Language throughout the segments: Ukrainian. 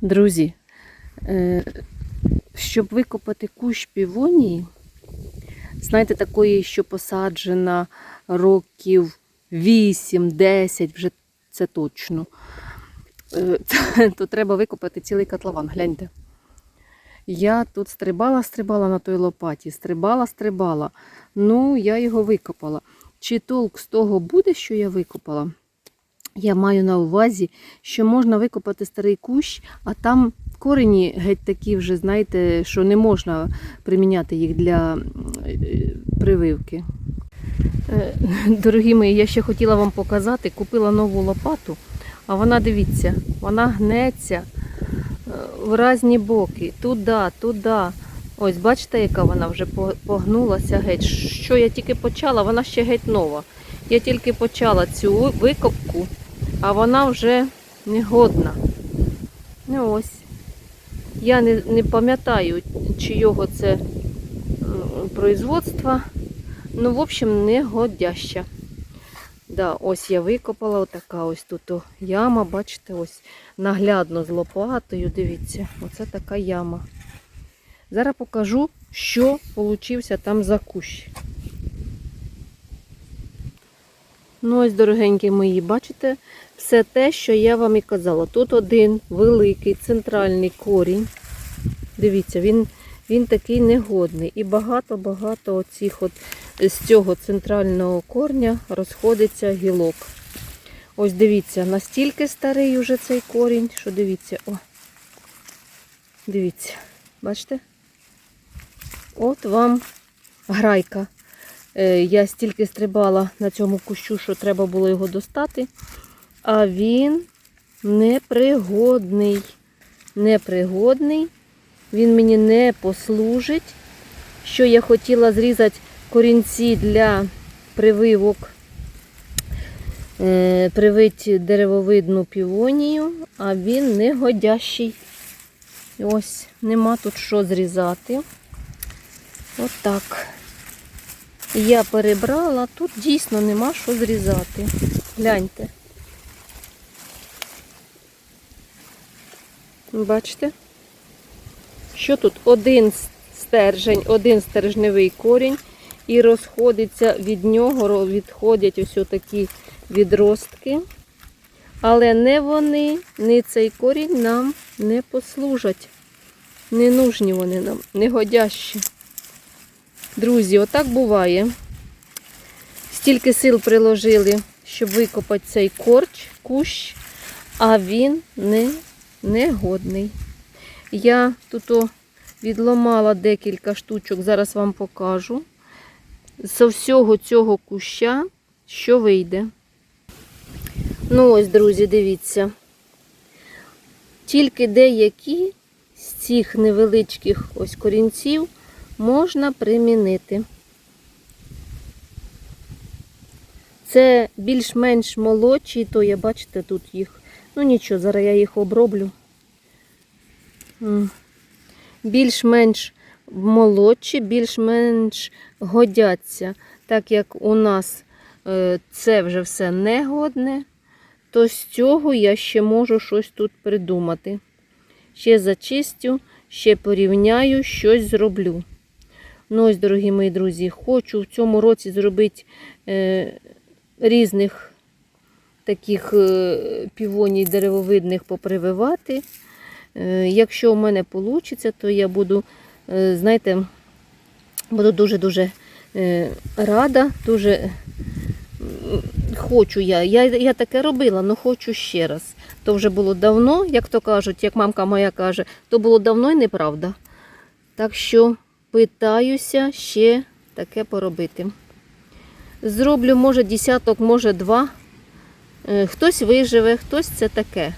Друзі, е, щоб викопати кущ півонії, знаєте, такої, що посаджена років 8-10, вже це точно, е, то треба викопати цілий котлован. Гляньте. Я тут стрибала, стрибала на той лопаті, стрибала, стрибала. Ну, я його викопала. Чи толк з того буде, що я викопала? Я маю на увазі, що можна викопати старий кущ, а там корені геть такі вже, знаєте, що не можна приміняти їх для е, прививки. Е, Дорогі мої, я ще хотіла вам показати, купила нову лопату, а вона, дивіться, вона гнеться е, в різні боки, туди, туди. Ось, бачите, яка вона вже по- погнулася геть. Що я тільки почала, вона ще геть нова. Я тільки почала цю викопку, а вона вже негодна. Ну ось. Я не, не пам'ятаю, чийого це м, производства. Ну, в общем, негодяща. Да, ось я викопала отака ось тут яма, бачите, ось наглядно з лопатою. Дивіться, оце така яма. Зараз покажу, що получився там за кущ. Ну, ось, дорогенькі мої, бачите, все те, що я вам і казала. Тут один великий центральний корінь. Дивіться, він, він такий негодний. І багато-багато оцих от з цього центрального корня розходиться гілок. Ось дивіться, настільки старий уже цей корінь, що дивіться, о. Дивіться, бачите? От вам грайка. Е, Я стільки стрибала на цьому кущу, що треба було його достати. А він непригодний. Непригодний. Він мені не послужить. Що я хотіла зрізати корінці для прививок, е, привити деревовидну півонію, а він негодящий. Ось, нема тут що зрізати. Отак. Я перебрала, тут дійсно нема що зрізати. Гляньте. Бачите? Що тут? Один стержень, один стержневий корінь, і розходиться від нього, відходять ось такі відростки. Але не вони, не цей корінь нам не послужать. Не нужні вони нам, не годящі. Друзі, отак буває. Стільки сил приложили, щоб викопати цей корч, кущ, а він не, не годний. Я тут відломала декілька штучок, зараз вам покажу. З всього цього куща, що вийде. Ну ось, друзі, дивіться. Тільки деякі з цих невеличких ось корінців можна примінити. Це більш-менш молодші, то я бачите, тут їх. Ну нічого, зараз я їх оброблю. Більш-менш молодші, більш-менш годяться. Так як у нас е, це вже все негодне, то з цього я ще можу щось тут придумати. Ще зачистю, ще порівняю, щось зроблю. Ну ось, дорогі мої друзі, хочу в цьому році зробити е, різних таких е, півоній деревовидних попрививати. Е, якщо в мене вийде, то я буду, е, знаєте, буду дуже-дуже рада, дуже хочу я. я. Я таке робила, але хочу ще раз. То вже було давно, як то кажуть, як мамка моя каже, то було давно і неправда. Так що питаюся ще таке поробити. Зроблю, може, десяток, може, два. Е, Хтось виживе, хтось це таке.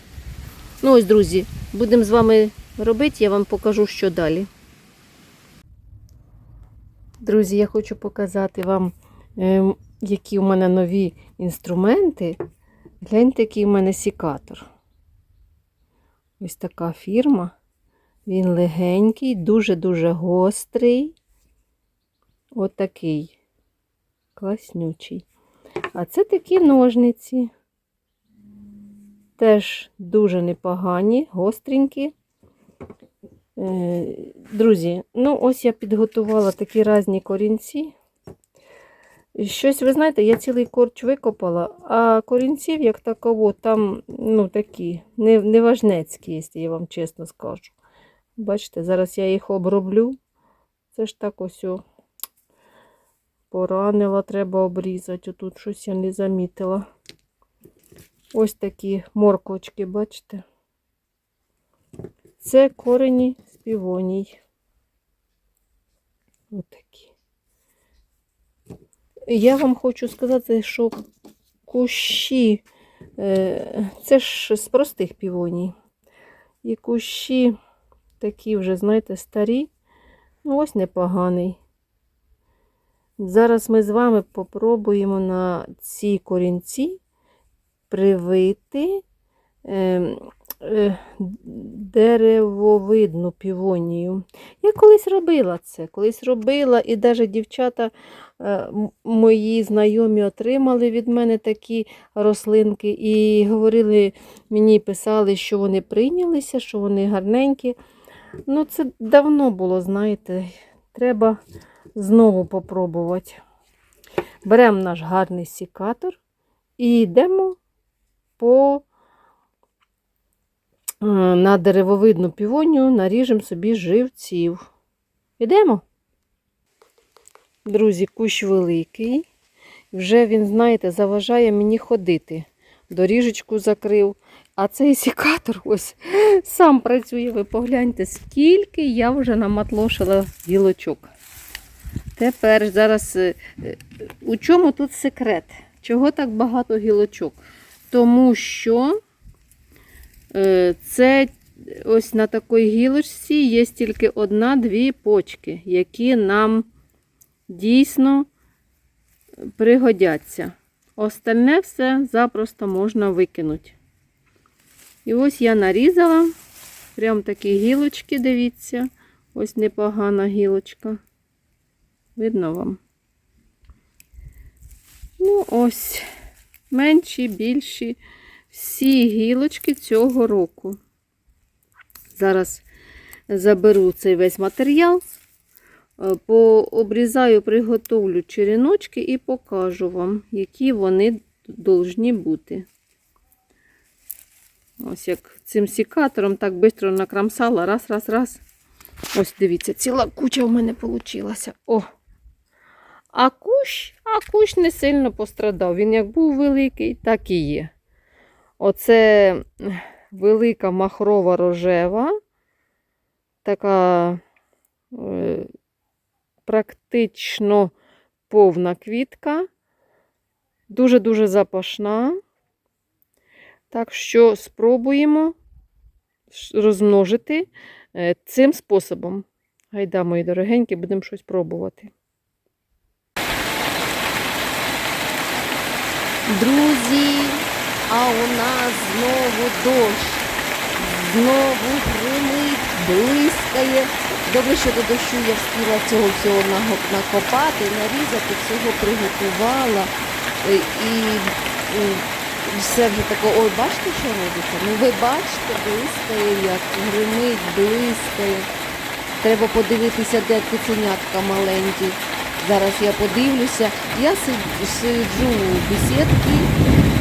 Ну ось, друзі, будемо з вами робити, я вам покажу, що далі. Друзі, я хочу показати вам, е, які у мене нові інструменти. Гляньте, який у мене сікатор. Ось така фірма. Він легенький, дуже-дуже гострий. Отакий. Класнючий. А це такі ножниці. Теж дуже непогані, гостренькі. Е, Друзі, ну ось я підготувала такі різні корінці. Щось, ви знаєте, я цілий корч викопала, а корінців, як таково, там ну, такі, неважнецькі, якщо я вам чесно скажу. Бачите, зараз я їх оброблю. Це ж так ось о, поранила, треба обрізати. Отут щось я не замітила. Ось такі морквочки, бачите? Це корені співоній. Отакі. Я вам хочу сказати, що кущі, е, це ж з простих півоній. І кущі такі вже, знаєте, старі. Ну, ось непоганий. Зараз ми з вами попробуємо на ці корінці привити е, е, деревовидну півонію. Я колись робила це, колись робила, і навіть дівчата е, мої знайомі отримали від мене такі рослинки і говорили, мені писали, що вони прийнялися, що вони гарненькі. Ну, це давно було, знаєте, треба знову попробувати. Беремо наш гарний сікатор і йдемо по е, на деревовидну півонію, наріжемо собі живців. Ідемо? Друзі, кущ великий. Вже він, знаєте, заважає мені ходити. Доріжечку закрив. А цей сікатор ось сам працює. Ви погляньте, скільки я вже наматлошила гілочок. Tепер зараз е, у чому тут секрет? Чого так багато гілочок? Тому що е, це ось на такій гілочці є тільки одна-дві почки, які нам дійсно пригодяться. Остальне все запросто можна викинути. І ось я нарізала прям такі гілочки, дивіться. Ось непогана гілочка. Видно вам? Ну, ось, менші, більші. Всі гілочки цього року. Зараз заберу цей весь матеріал, е, пообрізаю, приготовлю череночки і покажу вам, які вони должні бути. Ось як цим сікатором так швидко накрамсала. Раз, раз, раз. Ось дивіться, ціла куча в мене вийшла. О! А кущ, а кущ не сильно пострадав. Він як був великий, так і є. Оце велика махрова рожева, така е, практично повна квітка, дуже-дуже запашна. Так що спробуємо розмножити е, цим способом. Гайда, мої дорогенькі, будемо щось пробувати. Друзі, а у нас знову дощ. Знову гримить, блискає. Добре, що до дощу я встигла цього всього накопати, нарізати, всього приготувала. Е, І все вже таке, ой, бачите, що робиться? Ну ви бачите, блискає, як гримить, блискає. Треба подивитися, де киценятка маленькі. Зараз я подивлюся. Я сиджу у бесідці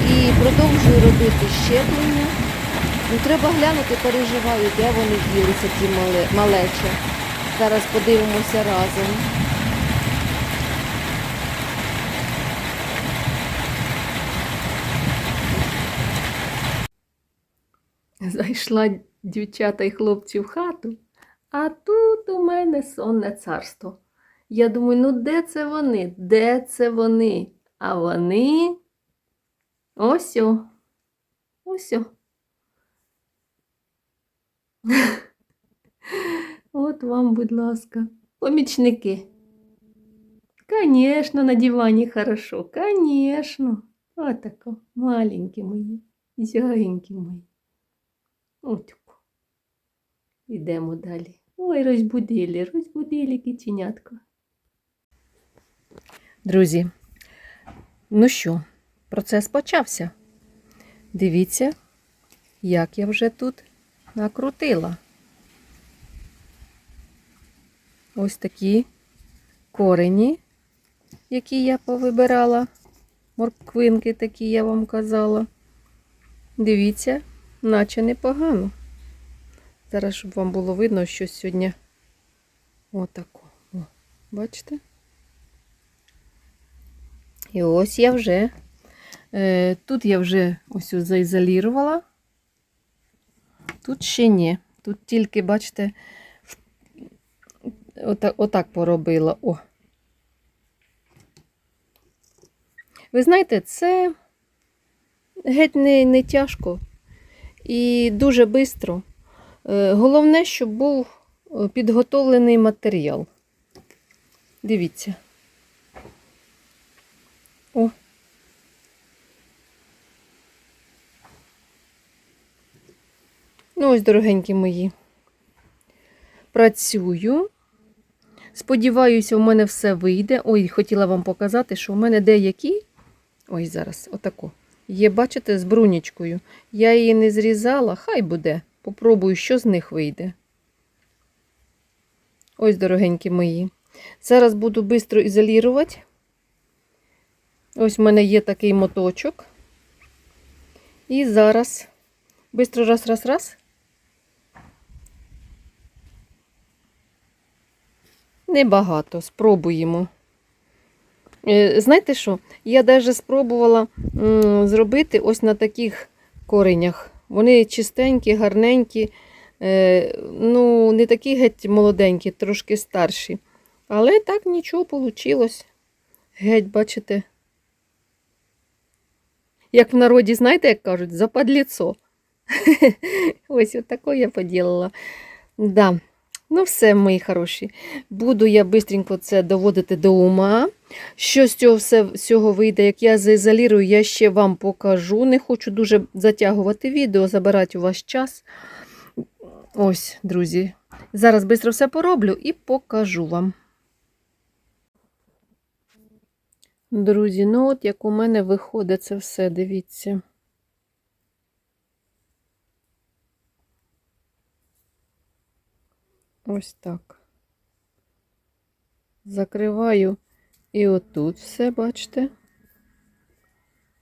і продовжую робити щеплення. Ну, треба глянути, переживаю, де вони ділися, ті мале, малечі. Зараз подивимося разом. Зайшла дівчата і хлопці в хату, а тут у мене сонне царство. Я думаю, ну де це вони? Де це вони? А вони ось. Ось. От вам, будь ласка, помічники. Конечно, на дивані хорошо, конечно. Отако, маленькі мої, зягенькі мої. Отако. Ідемо далі. Ой, розбудили, розбудили киченятко. Друзі, ну що, процес почався. Дивіться, як я вже тут накрутила. Ось такі корені, які я повибирала. Морквинки такі я вам казала. Дивіться, наче непогано. Зараз, щоб вам було видно, що сьогодні отако. О, бачите? І ось я вже, е, тут я вже ось заізолірувала. Тут ще ні. Тут тільки, бачите, отак, отак поробила. О. Ви знаєте, це геть не, не тяжко і дуже швидко. Головне, щоб був е, підготовлений матеріал. Дивіться. О. Ну, ось, дорогенькі мої. Працюю. Сподіваюся, у мене все вийде. Ой, хотіла вам показати, що у мене деякі. Ой, зараз, отако. Є, бачите, з брунічкою. Я її не зрізала, хай буде. Попробую, що з них вийде. Ось, дорогенькі мої. Зараз буду швидко ізолірувати. Ось в мене є такий моточок. І зараз швидко раз, раз, раз. Небагато, спробуємо. Е, Знаєте що? Я навіть спробувала зробити ось на таких коренях. Вони чистенькі, гарненькі, е, ну, не такі геть молоденькі, трошки старші. Але так нічого вийшло. Геть, бачите. Як в народі, знаєте, як кажуть, западліцо. Ось отако я поділила. Да. Ну, все, мої хороші. Буду я швидко це доводити до ума. Що з цього все, всього вийде, як я заізолірую, я ще вам покажу. Не хочу дуже затягувати відео, забирати у вас час. Ось, друзі. Зараз швидко все пороблю і покажу вам. Друзі, ну от як у мене виходить це все, дивіться. Ось так. Закриваю і отут все, бачите?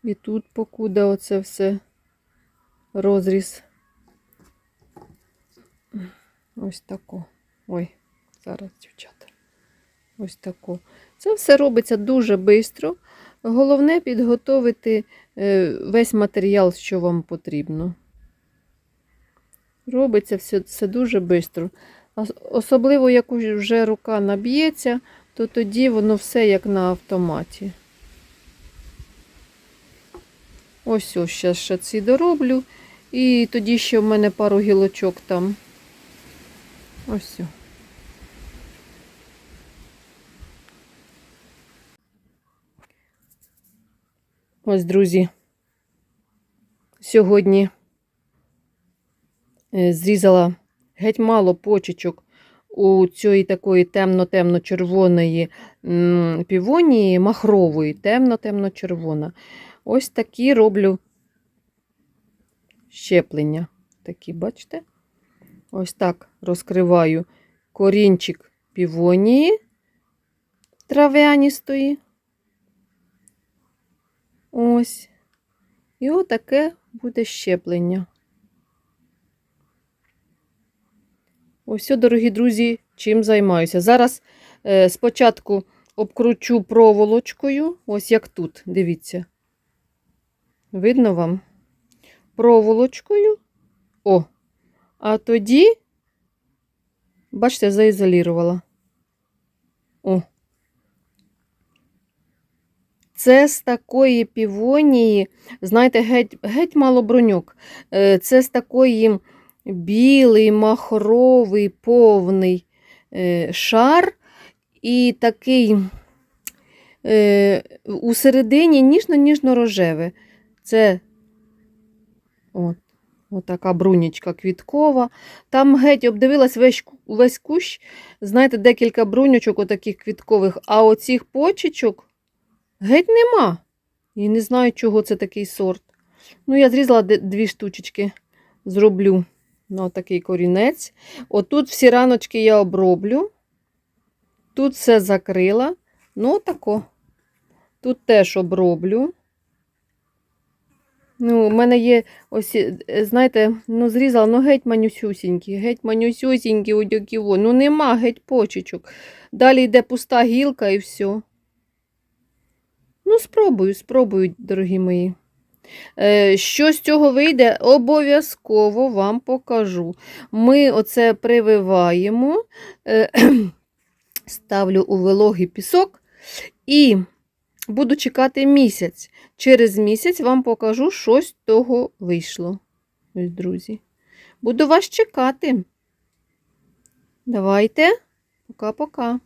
І тут покуда оце все розріз. Ось тако. Ой, зараз, дівчата. Ось тако. Це все робиться дуже швидко. Головне підготовити е, весь матеріал, що вам потрібно. Робиться все це дуже швидко. Особливо, як вже рука наб'ється, то тоді воно все як на автоматі. Ось ось зараз ще ці дороблю. І тоді ще в мене пару гілочок там. Ось. Ось, друзі. Сьогодні е, зрізала геть мало почечок у цієї такої темно-темно-червоної півонії, махрової, темно-темно-червона. Ось такі роблю щеплення. Такі, бачите? Ось так розкриваю корінчик півонії трав'яністої. Ось. І отаке буде щеплення. Ось, дорогі друзі, чим займаюся. Зараз е, спочатку обкручу проволочкою, ось як тут, дивіться. Видно вам? Проволочкою. О, а тоді, бачите, заізолірувала. О. Це з такої півонії, знаєте, геть геть мало броньок. Е, це з такої білий, махровий, повний е, шар, і такий е, у середині ніжно-ніжно-рожеве. Це от, отака брунічка квіткова. Там геть обдивилась весь весь кущ, знаєте, декілька брунючок отаких квіткових, а оцих почечок геть нема. І не знаю, чого це такий сорт. Ну, я зрізала дві штучечки зроблю ну, такий корінець. Отут всі раночки я оброблю. Тут все закрила. Ну, тако. Тут теж оброблю. Ну, у мене є ось, е, знаєте, ну зрізала, ну геть манюсюсінькі, геть манюсюсінькі одяківо. Ну нема геть почечок. Далі йде пуста гілка і все. Ну, спробую, спробую, дорогі мої. Е, Що з цього вийде, обов'язково вам покажу. Ми оце прививаємо, е, ставлю у вологий пісок і буду чекати місяць. Через місяць вам покажу, що з того вийшло. Ось, друзі. Буду вас чекати. Давайте. Пока-пока.